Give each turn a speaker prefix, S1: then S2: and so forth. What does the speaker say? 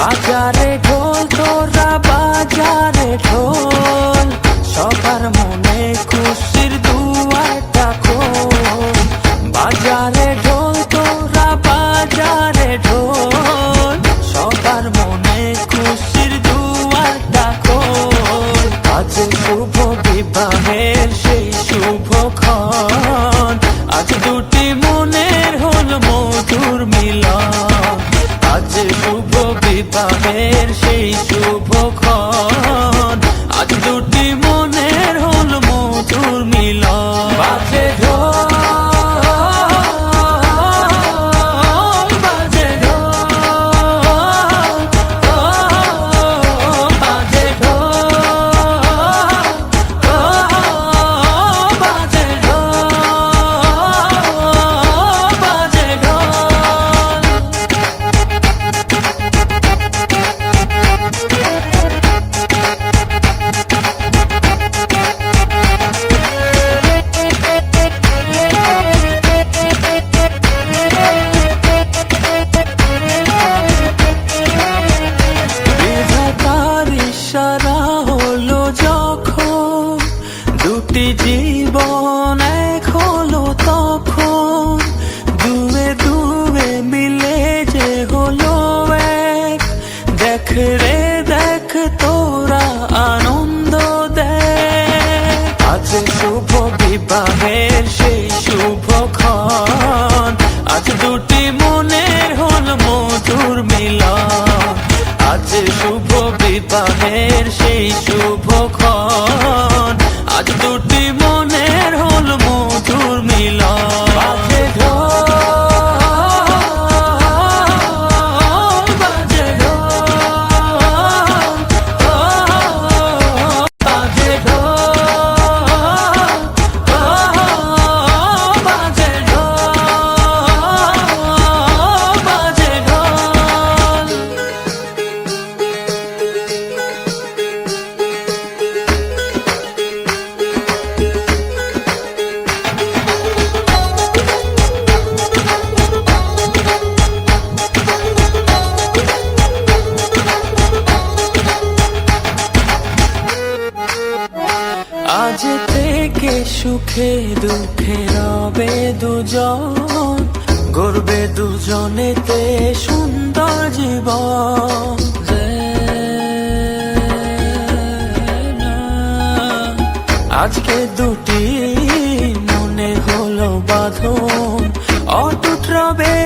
S1: বাজারে ঢোল, তোরা বাজারে ঢোল। সবার মনে খুশির দুয়ারটা খোল। বাজারে ঢোল, তোরা বাজারে ঢোল। সবার মনে খুশির দুয়ারটা খোল। আজ শুভ বিবাহের সেই শুভ খন আজ দুটি সেই শুভক্ষণ আজ দুটি মনের দুটি জীবন এক হলো তখন। দুয়ে দুয়ে মিলে যে হলো এক। দেখ রে, দেখ তোরা আনন্দ দেখ। আজ শুভ বিবাহের সেই শুভক্ষণ আজ দুটি মনের হল মধুর মিলন। আজ শুভ বিবাহের সেই শুভক্ষণ আজ থেকে সুখে দুঃখে রবে দুজন, গড়বে দুজনেতে সুন্দর জীবন। আজকে দুটি মনে হলো বাঁধন, অটুট রবে